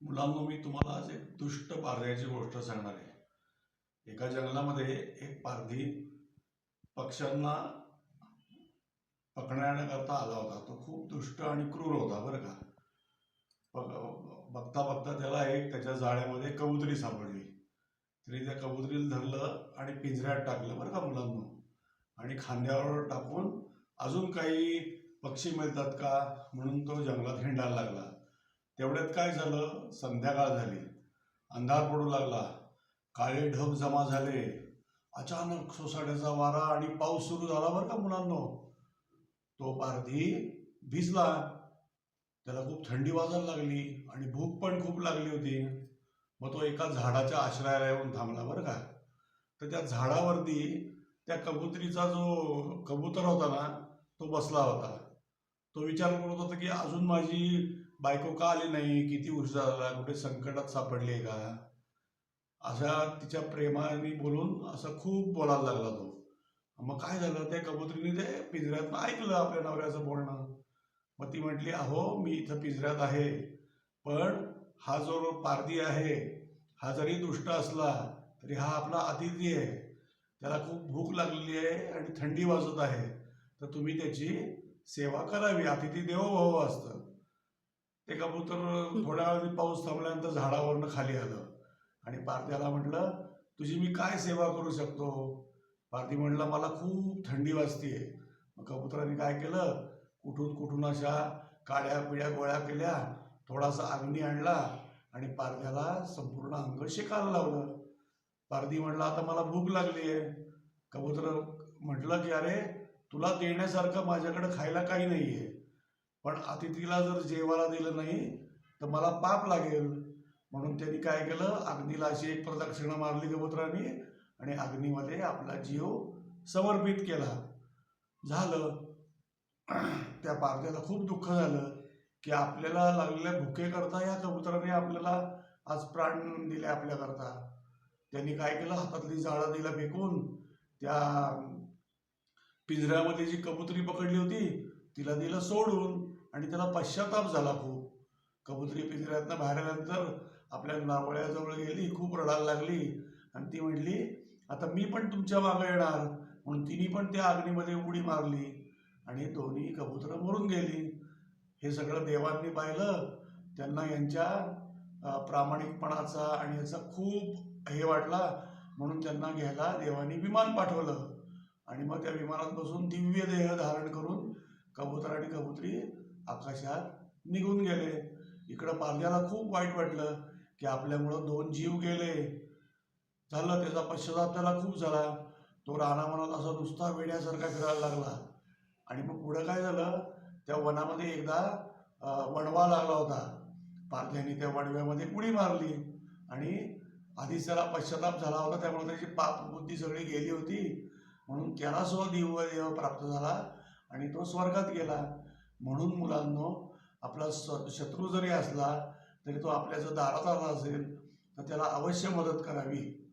मुलांनो मी तुम्हाला आज एक दुष्ट पारध्याची गोष्ट सांगणार आहे. एका जंगलामध्ये एक पारधी पक्ष्यांना पकडण्याकरता आला होता. तो खूप दुष्ट आणि क्रूर होता बरं का? बघता बघता त्याला एक त्याच्या जाळ्यामध्ये कबुतरी सापडली. तरी त्या कबुतरीला धरलं आणि पिंजऱ्यात टाकलं बरं का मुलांनो? आणि खांद्यावर टाकून अजून काही पक्षी मिळतात का? म्हणून तो जंगलात हिंडायला लागला. तेवढ्यात काय झालं? संध्याकाळ झाली. अंधार पडू लागला. काळे ढग जमा झाले. अचानक सोसाट्याचा वारा आणि पाऊस सुरू झाला बरं का मुलांनो. तो पारधी भिजला. त्याला खूप थंडी वाजायला लागली आणि भूक पण खूप लागली होती. मग तो एका झाडाच्या आश्रयाला येऊन थांबला बरं का. तर त्या झाडावरती त्या कबुतरीचा जो कबूतर होता ना तो बसला होता. तो विचार करत होता की अजून माझी बायको का आली नाही? किती उशीर झाला? कुठे संकटात सापडली आहे का? अशा तिच्या प्रेमाने बोलून असा खूप बोलायला लागला तो. मग काय झालं? त्या कबुतरीने ते पिंजऱ्यातनं ऐकलं आपल्या नवऱ्याचं बोलणं. मग ती म्हटली अहो मी इथं पिंजऱ्यात आहे. पण हा जो पारधी आहे हा जरी दुष्ट असला तरी हा आपला अतिथी आहे. त्याला खूप भूक लागलेली आहे आणि थंडी वाजत आहे. तर तुम्ही त्याची सेवा करावी. अतिथी देवो भाव असतं. ते कबूतर थोड्या वेळ पाऊस थांबल्यानंतर झाडावरनं खाली आलं. आणि पारध्याला म्हटलं तुझी मी काय सेवा करू शकतो? पारधी म्हटलं मला खूप थंडी वाजतीये. मग कबुतराने काय केलं कुठून कुठून अशा काड्या पिड्या गोळ्या केल्या थोडासा अग्नी आणला आणि पारध्याला संपूर्ण अंग शेकायला लावलं. पारधी म्हटलं आता मला भूक लागली आहे कबूतर म्हटलं की अरे तुला देण्यासारखं माझ्याकडे खायला काही नाही आहे पण अतिथीला जर जेवायला दिलं नाही तर मला पाप लागेल. म्हणून त्यांनी काय केलं? अग्नीला अशी एक प्रदक्षिणा मारली कबुतराने आणि अग्नीमध्ये आपला जीव समर्पित केला. झालं. त्या पारध्याला खूप दुःख झालं की आपल्याला लागलेल्या भुकेकरता या कबुतराने आपल्याला आज प्राण दिले आपल्याकरता. त्यांनी काय केलं? हातातली जाळं दिला फेकून. त्या पिंजऱ्यामध्ये जी कबुतरी पकडली होती तिला दिलं सोडून आणि त्याला पश्चाताप झाला खूप. कबुतरी पिंजऱ्यातनं बाहेर आल्यानंतर आपल्या नावळ्याजवळ गेली खूप रडायला लागली. आणि ती म्हटली आता मी पण तुमच्या मागे येणार. म्हणून तिने पण त्या अग्नीमध्ये उडी मारली आणि दोन्ही कबुतरं मरून गेली. हे सगळं देवांनी पाहिलं. त्यांना यांच्या प्रामाणिकपणाचा आणि याचा खूप हे वाटला. म्हणून त्यांना घ्यायला देवानी विमान पाठवलं. आणि मग त्या विमानात बसून दिव्य देह धारण करून कबूतर आणि कबुतरी आकाशात निघून गेले. इकडं पारध्याला खूप वाईट वाटलं की आपल्यामुळं दोन जीव गेले. झालं त्याचा पश्चाताप त्याला खूप झाला. तो रानामनात असा नुसता वेड्यासारखा फिरायला लागला. आणि मग पुढं काय झालं? त्या वनामध्ये एकदा वणवा लागला होता. पारध्याने त्या वणव्यामध्ये उडी मारली आणि आधीच त्याला पश्चाताप झाला होता. त्यामुळे त्याची पाप बुद्धी सगळी गेली होती. म्हणून त्याला सुद्धा दिव्य देव प्राप्त झाला. आणि तो स्वर्गात गेला. म्हणून मुलांनो आपला शत्रू जरी असला तरी तो आपल्या जर दारात आला असेल तर त्याला अवश्य मदत करावी.